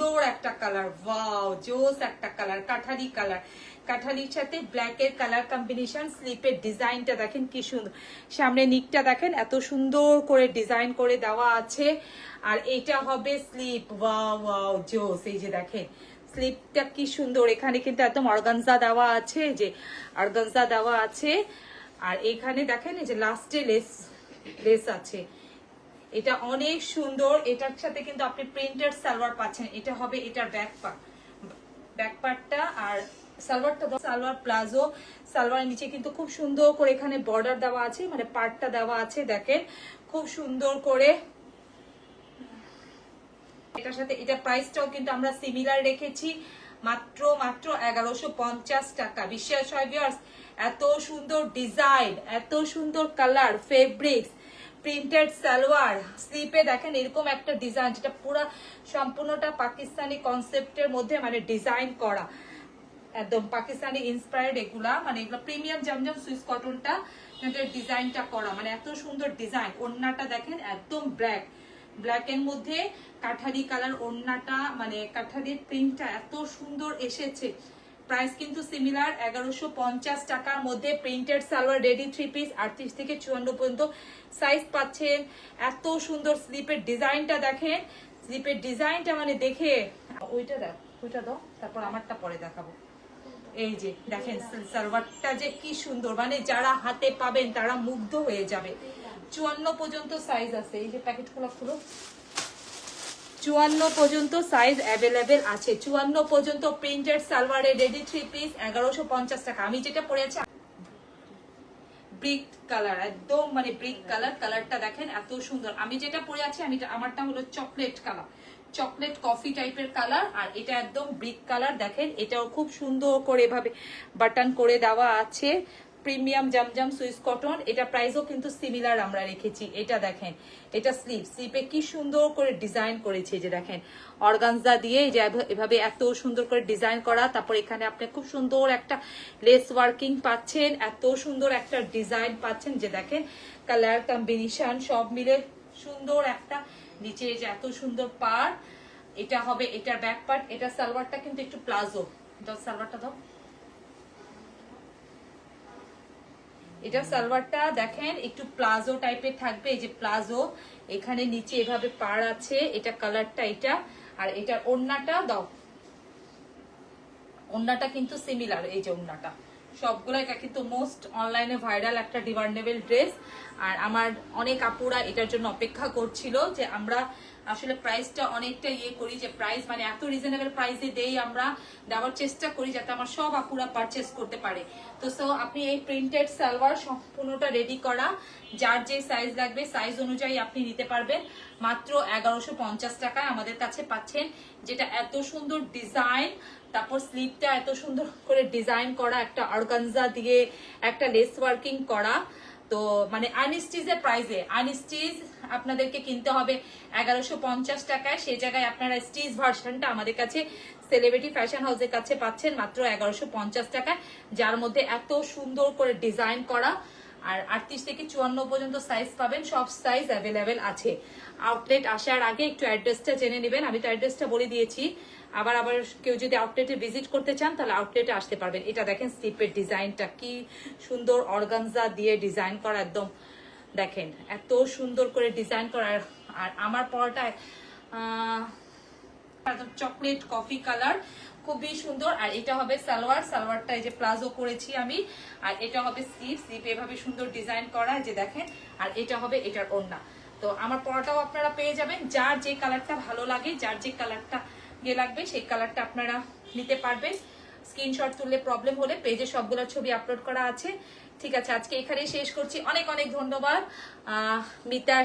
সুন্দর একটা colour wow জোস একটা কালার কাঠালি কালার কাঠালির সাথে ব্ল্যাক এর কালার কম্বিনেশন স্লিপের ডিজাইনটা দেখেন কি সুন্দর। সামনে নিকটা দেখেন, এত সুন্দর করে ডিজাইন করে দেওয়া আছে। আর এটা হবে স্লিপ ওয়াও ওয়াও জোস, এই যে দেখেন। স্লিপটা কি সুন্দর, এখানে কিন্তু একদম অর্গানজা দেওয়া আছে যে অর্গানজা দেওয়া আছে। আর এখানে দেখেন, এই যে লাস্টে লেস লেস আছে। এটা অনেক সুন্দর, এটার সাথে কিন্তু আপনি প্রিন্টেড সালোয়ার পাচ্ছেন। এটা হবে এটার ব্যাক পার্ট ব্যাক পার্টটা আর সালোয়ারটা সালোয়ার প্লাজো, সালোয়ারের নিচে কিন্তু খুব সুন্দর করে এখানে বর্ডার দেওয়া আছে মানে পার্টটা দেওয়া আছে, দেখেন। খুব সুন্দর করে এটার সাথে এটা প্রাইসটাও কিন্তু আমরা সিমিলার রেখেছি, মাত্র মাত্র এগারোশো পঞ্চাশ টাকা। বিশ্বাস হয়? এত সুন্দর ডিজাইন এত সুন্দর কালার ফেব্রিক্স প্রিন্টেড সালোয়ার স্লিপে দেখেন এরকম একটা ডিজাইন যেটা পুরো সম্পূর্ণটা পাকিস্তানি কনসেপ্টের মধ্যে মানে ডিজাইন করা। একদম পাকিস্তানি ইন্সপায়ার্ড এগুলা মানে এগুলো প্রিমিয়াম জমজম সুইস কটনটা ডিজাইনটা করা। মানে এত সুন্দর ডিজাইন ওড়নাটা দেখেন একদম ব্ল্যাক ব্ল্যাক এর মধ্যে কাঠারি কালার ওড়নাটা মানে কাঠারির প্রিন্টটা এত সুন্দর এসেছে। প্রাইস কিন্তু সিমিলার এগারোশো পঞ্চাশ টাকার মধ্যে printed salwar ready three piece আটত্রিশ থেকে চুয়ান্ন পর্যন্ত সাইজ পাচ্ছেন। এত সুন্দর স্লিপের ডিজাইনটা দেখেন। স্লিপের ডিজাইনটা মানে দেখে, ওইটা দেখ, ওইটা দাও, তারপর আমারটা পরে দেখাবো। এই যে, দেখেন সালোয়ারটা যে কি সুন্দর মানে যারা হাতে পাবেন তারা মুগ্ধ হয়ে যাবে। চুয়ান্ন পর্যন্ত সাইজ আছে, এই যে প্যাকেট খোলা খুলো। চুয়ান্ন পর্যন্ত সাইজ অ্যাভেলেবেল আছে। চুয়ান্ন পর্যন্ত প্রিন্টেড সালোয়ারের রেডি থ্রি পিস এগারোশো পঞ্চাশ টাকা। আমি যেটা পরে ব্রিক কালার একদম মানে ব্রিক কালার কালারটা দেখেন এত সুন্দর। আমি যেটা পরে আছি, আমি আমারটা হলো চকলেট কালার চকলেট কফি টাইপের কালার আর এটা একদম ব্রিক কালার দেখেন এটাও খুব সুন্দর করে এভাবে বাটন করে দেওয়া আছে। প্রিমিয়াম জামজাম সুইস কটন, এটা প্রাইসও কিন্তু সিমিলার আমরা রেখেছি। এটা দেখেন, এটা স্লিপ স্লিপে কি সুন্দর করে ডিজাইন করেছে যে দেখেন। অর্গানজা দিয়ে যে এভাবে এত সুন্দর করে ডিজাইন করা। তারপর এখানে আপনি খুব সুন্দর একটা লেস ওয়ার্কিং পাচ্ছেন, এত সুন্দর একটা ডিজাইন পাচ্ছেন। যে দেখেন কালার কম্বিনেশন সব মিলে সুন্দর একটা নিচে যে এত সুন্দর পার এটা হবে এটার ব্যাক পার্ট এটা সালোয়ারটা কিন্তু একটু প্লাজো। সালোয়ারটা দাও। এটা সালোয়ারটা দেখেন, একটু প্লাজো টাইপের থাকবে, এই যে প্লাজো। এখানে নিচে এভাবে পার আছে, এটা কালারটা এটা, আর এটার ওড়নাটা দাও। ওড়নাটা কিন্তু সিমিলার এই যে ওড়নাটা। সবগুলো এটা কিন্তু মোস্ট অনলাইনে ভাইরাল একটা ডিমান্ডেবল ড্রেস আর আমার অনেক আপুরা এটার জন্য অপেক্ষা করছিল যে আমরা আসলে প্রাইসটা অনেকটা ইয়ে করি যে প্রাইস মানে এত রিজনেবল প্রাইসে দেই আমরা, দেওয়ার চেষ্টা করি যাতে আমার সব আপুরা পারচেস করতে পারে। তো সো আপনি এই প্রিন্টেড সালোয়ার সম্পূর্ণটা রেডি করা, যার যে সাইজ লাগবে সাইজ অনুযায়ী আপনি নিতে পারবেন। মাত্র এগারোশো পঞ্চাশ টাকায় আমাদের কাছে পাচ্ছেন, যেটা এত সুন্দর ডিজাইন তারপর স্লিপটা এত সুন্দর করে ডিজাইন করা, একটা অর্গানজা দিয়ে একটা লেস ওয়ার্কিং করা। তো মানে আনস্টিজের প্রাইসে আনস্টিজ আপনাদেরকে কিনতে হবে এগারোশো পঞ্চাশ টাকায় সেই জায়গায় আপনারা স্টিজ ভার্সনটা আমাদের কাছে সেলিব্রিটি ফ্যাশন হাউসের কাছে পাচ্ছেন মাত্র এগারোশো পঞ্চাশ টাকায়, যার মধ্যে এত সুন্দর করে ডিজাইন করা আর আটত্রিশ থেকে চুয়ান্ন পর্যন্ত সাইজ পাবেন। সব সাইজ অ্যাভেলেবেল আছে। আউটলেট আসার আগে একটু অ্যাড্রেসটা জেনে নেবেন। আমি তো অ্যাড্রেসটা বলে দিয়েছি। আবার আবার কেউ যদি আউটলেটে ভিজিট করতে চান, তাহলে আউটলেটে আসতে পারবেন। এটা দেখেন স্লিপের ডিজাইনটা কি সুন্দর অর্গানজা দিয়ে ডিজাইন করা একদম। দেখেন, এত সুন্দর করে ডিজাইন করা। আর আমার একদম চকলেট কফি কালার খুবই সুন্দর। আর এটা হবে সালোয়ার, সালোয়ারটা এই যে প্লাজো করেছি আমি। আর এটা হবে স্লিপ স্লিপ এভাবে সুন্দর ডিজাইন করা যে দেখেন। আর এটা হবে এটার ওড়না। তো আমার পরাটাও আপনারা পেয়ে যাবেন। যার যে কালারটা ভালো লাগে, যার যে কালারটা ইয়ে লাগবে, সেই কালারটা আপনারা নিতে পারবেন। স্ক্রিনশট তুললে প্রবলেম হলে পেজে সবগুলো ছবি আপলোড করা আছে। ঠিক আছে, আজকে এখানেই শেষ করছি। অনেক অনেক ধন্যবাদ। মিতা